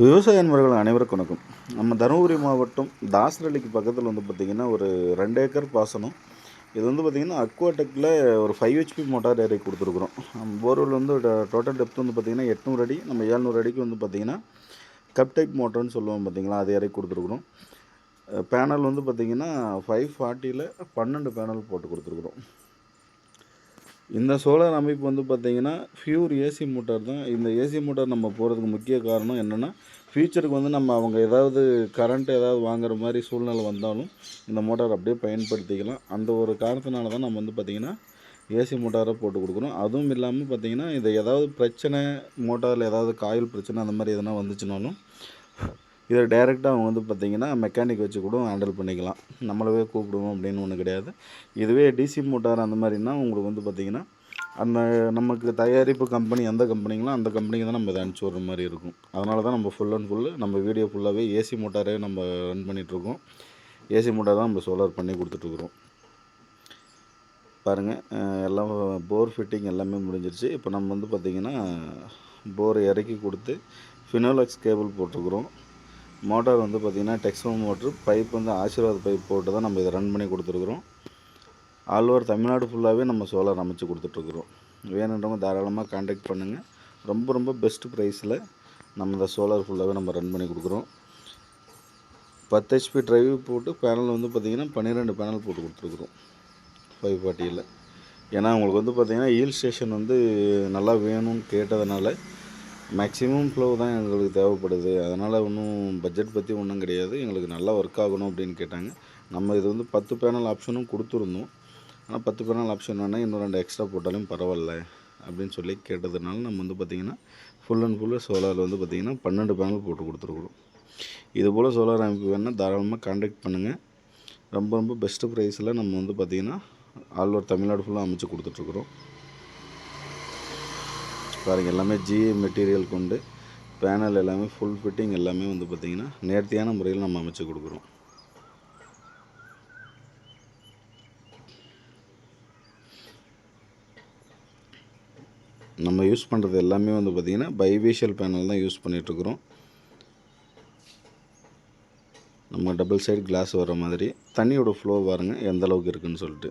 விவசாய நண்பர்கள் அனைவருக்கும் வணக்கம். நம்ம தருமபுரி மாவட்டம் தாசரளிக்கு பக்கத்தில் வந்து பார்த்திங்கன்னா ஒரு ரெண்டு ஏக்கர் பாசனம். இது வந்து பார்த்திங்கன்னா அக்வாடெக்கில் ஒரு ஃபைவ் ஹெச்பி மோட்டார் இறக்கி கொடுத்துருக்குறோம். நம்ம போர்வெல் வந்து டோட்டல் டெப்த் வந்து பார்த்திங்கன்னா எட்நூறு அடி நம்ம ஏழ்நூறு அடிக்கு வந்து பார்த்திங்கன்னா கப் டைப் மோட்டர்னு சொல்லுவோம் பார்த்திங்களா அது இறக்கி கொடுத்துருக்குறோம். பேனல் வந்து பார்த்திங்கன்னா ஃபைவ் ஃபார்ட்டியில் பன்னெண்டு பேனல் போட்டு கொடுத்துருக்குறோம். இந்த சோலார் அமைப்பு வந்து பார்த்திங்கன்னா ஃபியூர் ஏசி மோட்டார் தான். இந்த ஏசி மோட்டார் நம்ம போகிறதுக்கு முக்கிய காரணம் என்னென்னா ஃப்யூச்சருக்கு வந்து நம்ம அவங்க ஏதாவது கரண்ட் ஏதாவது வாங்குற மாதிரி சூழ்நிலை வந்தாலும் இந்த மோட்டார் அப்படியே பயன்படுத்திக்கலாம். அந்த ஒரு காரணத்தினால தான் நம்ம வந்து பார்த்திங்கன்னா ஏசி மோட்டாரை போட்டு கொடுக்குறோம். அதுவும் இல்லாமல் பார்த்திங்கன்னா இது ஏதாவது பிரச்சனை மோட்டாரில் ஏதாவது காயில் பிரச்சனை அந்த மாதிரி எதனா வந்துச்சுனாலும் இதை டைரெக்டாக அவங்க வந்து பார்த்திங்கன்னா மெக்கானிக் வச்சு கூட ஹேண்டில் பண்ணிக்கலாம். நம்மளவே கூப்பிடுவோம் அப்படின்னு ஒன்றும் கிடையாது. இதுவே டிசி மோட்டார் அந்த மாதிரினா உங்களுக்கு வந்து பார்த்திங்கன்னா அந்த நமக்கு தயாரிப்பு கம்பெனி எந்த கம்பெனிங்களோ அந்த கம்பெனிக்கு தான் நம்ம இதை அனுப்பிச்சி விட்ற மாதிரி இருக்கும். அதனால தான் நம்ம ஃபுல் அண்ட் ஃபுல்லு நம்ம வீடியோ ஃபுல்லாகவே ஏசி மோட்டாரே நம்ம ரன் பண்ணிகிட்ருக்கோம் ஏசி மோட்டார் தான் நம்ம சோலார் பண்ணி கொடுத்துட்ருக்குறோம் பாருங்கள் எல்லாம் போர் ஃபிட்டிங் எல்லாமே முடிஞ்சிருச்சு. இப்போ நம்ம வந்து பார்த்திங்கன்னா போர் இறக்கி கொடுத்து ஃபினோலெக்ஸ் கேபிள் போட்டிருக்குறோம். மோட்டார் வந்து பார்த்திங்கன்னா டெக்ஸ்மோ மோட்ரு பைப் வந்து ஆசீர்வாத் பைப் போட்டு தான் நம்ம இதை ரன் பண்ணி கொடுத்துருக்குறோம். ஆல் ஓவர் தமிழ்நாடு ஃபுல்லாகவே நம்ம சோலார் அமைச்சு கொடுத்துட்ருக்குறோம். வேணுன்றவங்க தாராளமாக காண்டாக்ட் பண்ணுங்கள் ரொம்ப ரொம்ப பெஸ்ட் ப்ரைஸில் நம்ம இந்த சோலார் ஃபுல்லாகவே நம்ம ரன் பண்ணி கொடுக்குறோம். பத்து ஹெச்பி ட்ரைவ் போட்டு பேனல் வந்து பார்த்திங்கன்னா பன்னிரெண்டு பேனல் போட்டு கொடுத்துருக்குறோம். ஃபைவ் ஃபார்ட்டியில் ஏன்னா உங்களுக்கு வந்து பார்த்திங்கன்னா ஹில் ஸ்டேஷன் வந்து நல்லா வேணும்னு கேட்டதுனால மேக்ஸிமம் ஃப்ளோ தான் எங்களுக்கு தேவைப்படுது. அதனால் ஒன்றும் பட்ஜெட் பற்றி ஒன்றும் கிடையாது. எங்களுக்கு நல்லா ஒர்க் ஆகணும் அப்படின்னு கேட்டாங்க. நம்ம இது வந்து பத்து பேனல் ஆப்ஷனும் கொடுத்துருந்தோம். ஆனால் பத்து பேனல் ஆப்ஷன் வேணால் இன்னும் ரெண்டு எக்ஸ்ட்ரா போட்டாலும் பரவாயில்ல அப்படின்னு சொல்லி கேட்டதுனால நம்ம வந்து பார்த்திங்கன்னா ஃபுல் அண்ட் ஃபுல்லு சோலாரில் வந்து பார்த்திங்கன்னா பன்னெண்டு பேனல் போட்டு கொடுத்துருக்குறோம். இது போல் சோலார் அமைப்பு வேணால் தாராளமாக காண்டாக்ட் பண்ணுங்கள் ரொம்ப ரொம்ப பெஸ்ட்டு ப்ரைஸில் நம்ம வந்து பார்த்திங்கன்னா ஆல் ஓவர் தமிழ்நாடு ஃபுல்லாக அமைச்சு கொடுத்துட்ருக்குறோம் பாருங்கள் எல்லாமே ஜிஏ மெட்டீரியல் கொண்டு பேனல் எல்லாமே ஃபுல் ஃபிட்டிங் எல்லாமே வந்து பார்த்திங்கன்னா நேர்த்தியான முறையில் நம்ம அமைச்சு கொடுக்குறோம். நம்ம யூஸ் பண்ணுறது எல்லாமே வந்து பார்த்திங்கன்னா பைவேஷியல் பேனல் தான் யூஸ் பண்ணிகிட்ருக்குறோம் நம்ம டபுள் சைடு கிளாஸ் வர மாதிரி தண்ணியோட ஃப்ளோ பாருங்கள் எந்த அளவுக்கு இருக்குதுன்னு சொல்லிட்டு.